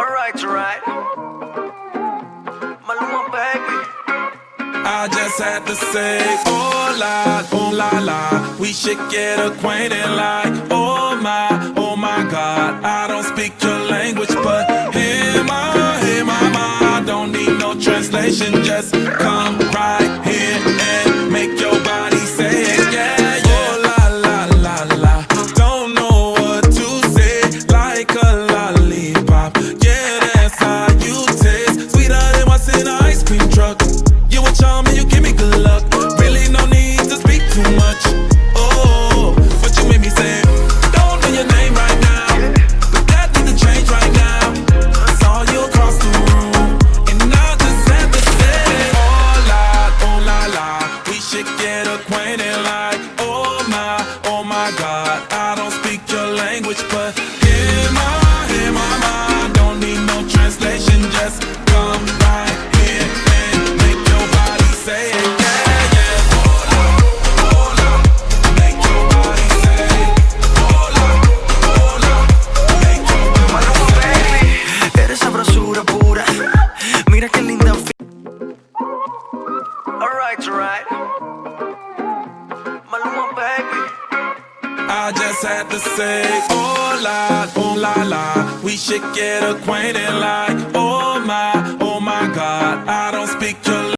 Alright, alright. I just had to say, oh la, oh la la, we should get acquainted like, oh my, oh my God, I don't speak your language, but hey my, hey mama, I don't need no translation, just come right here acquainted like, oh my, oh my God, I don't speak your language, but hear my, hear my, my, don't need no translation, just come right here and make your body say it, yeah, yeah. I just had to say, oh la, oh la la, we should get acquainted like, oh